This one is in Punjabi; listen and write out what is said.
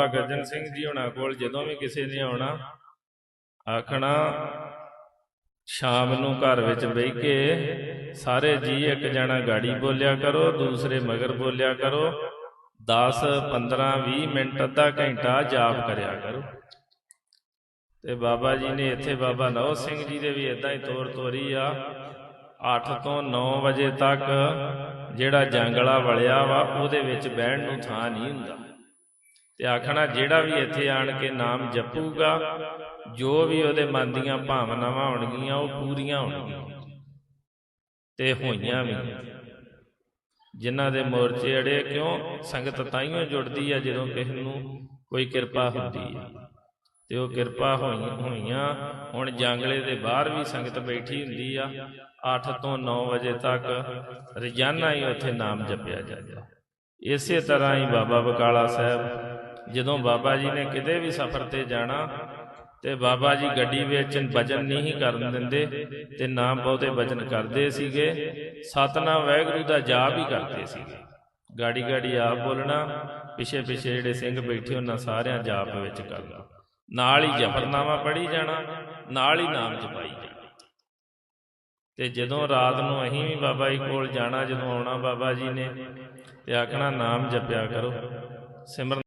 ਬਾਬਾ ਗੱਜਨ ਸਿੰਘ ਜੀ ਹੁਣਾਂ ਕੋਲ ਜਦੋਂ ਵੀ ਕਿਸੇ ਨੇ ਆਉਣਾ, ਆਖਣਾ, ਸ਼ਾਮ ਨੂੰ ਘਰ ਵਿੱਚ ਬਹਿ ਕੇ ਸਾਰੇ ਜੀ ਇੱਕ ਜਣਾ ਗਾੜੀ ਬੋਲਿਆ ਕਰੋ, ਦੂਸਰੇ ਮਗਰ ਬੋਲਿਆ ਕਰੋ 10 15 20 ਮਿੰਟ, ਅੱਧਾ ਘੰਟਾ ਜਾਪ ਕਰਿਆ ਕਰੋ। ਤੇ ਬਾਬਾ ਜੀ ਨੇ ਇੱਥੇ ਬਾਬਾ ਨਵ ਸਿੰਘ ਜੀ ਦੇ ਵੀ ਇਦਾਂ ਹੀ ਤੋਰ ਤੋਰੀ ਆ 8 ਤੋਂ 9 ਵਜੇ ਤੱਕ ਜਿਹੜਾ ਜੰਗਲਾ ਵਲਿਆ ਵਾ, ਉਹਦੇ ਵਿੱਚ ਬਹਿਣ ਨੂੰ ਥਾਂ ਨਹੀਂ ਹੁੰਦਾ। ਤੇ ਆਖਣਾ ਜਿਹੜਾ ਵੀ ਇੱਥੇ ਆਣ ਕੇ ਨਾਮ ਜਪੂਗਾ, ਜੋ ਵੀ ਉਹਦੇ ਮਨ ਦੀਆਂ ਭਾਵਨਾਵਾਂ ਹੋਣਗੀਆਂ, ਉਹ ਪੂਰੀਆਂ ਹੋਣਗੀਆਂ। ਤੇ ਹੋਈਆਂ ਵੀ। ਜਿਨ੍ਹਾਂ ਦੇ ਮੋਰਚੇ ਅੜੇ, ਕਿਉਂ? ਸੰਗਤ ਤਾਈਓ ਜੁੜਦੀ ਆ, ਜਦੋਂ ਕਿਸੇ ਨੂੰ ਕੋਈ ਕਿਰਪਾ ਹੁੰਦੀ ਹੈ ਤੇ ਉਹ ਕਿਰਪਾ ਹੋਈ- ਹੋਈਆਂ, ਹੁਣ ਜੰਗਲੇ ਦੇ ਬਾਹਰ ਵੀ ਸੰਗਤ ਬੈਠੀ ਹੁੰਦੀ ਆ। 8 ਤੋਂ 9 ਵਜੇ ਤੱਕ ਰੋਜ਼ਾਨਾ ਹੀ ਉੱਥੇ ਨਾਮ ਜਪਿਆ ਜਾਂਦਾ ਇਸੇ ਤਰ੍ਹਾਂ ਹੀ ਬਾਬਾ ਬਕਾਲਾ ਸਾਹਿਬ ਜਦੋਂ ਬਾਬਾ ਜੀ ਨੇ ਕਿਤੇ ਵੀ ਸਫ਼ਰ ਤੇ ਜਾਣਾ ਤੇ ਬਾਬਾ ਜੀ ਗੱਡੀ ਵਿੱਚ ਵਜਨ ਨਹੀਂ ਕਰਨ ਦਿੰਦੇ ਤੇ ਨਾ ਬਹੁਤੇ ਵਜਨ ਕਰਦੇ ਸੀਗੇ, ਸਤਨਾਮ ਵਾਹਿਗੁਰੂ ਦਾ ਜਾਪ ਹੀ ਕਰਦੇ ਸੀਗੇ। ਗਾੜੀ ਗਾੜੀ ਆਪ ਬੋਲਣਾ, ਪਿਛੇ ਪਿਛੇ ਜਿਹੜੇ ਸਿੰਘ ਬੈਠੇ ਉਹਨਾਂ ਸਾਰਿਆਂ ਜਾਪ ਵਿੱਚ ਕਰਨਾ ਨਾਲ ਹੀ ਜਫਰਨਾਮਾ ਪੜ੍ਹੀ ਜਾਣਾ, ਨਾਲ ਹੀ ਨਾਮ ਜਪਾਈ ਜਾਣਾ। ਤੇ ਜਦੋਂ ਰਾਤ ਨੂੰ ਅਸੀਂ ਵੀ ਬਾਬਾ ਜੀ ਕੋਲ ਜਾਣਾ, ਜਦੋਂ ਆਉਣਾ ਬਾਬਾ ਜੀ ਨੇ ਤੇ ਆਖਣਾ, ਨਾਮ ਜਪਿਆ ਕਰੋ। ਸਿਮਰਨ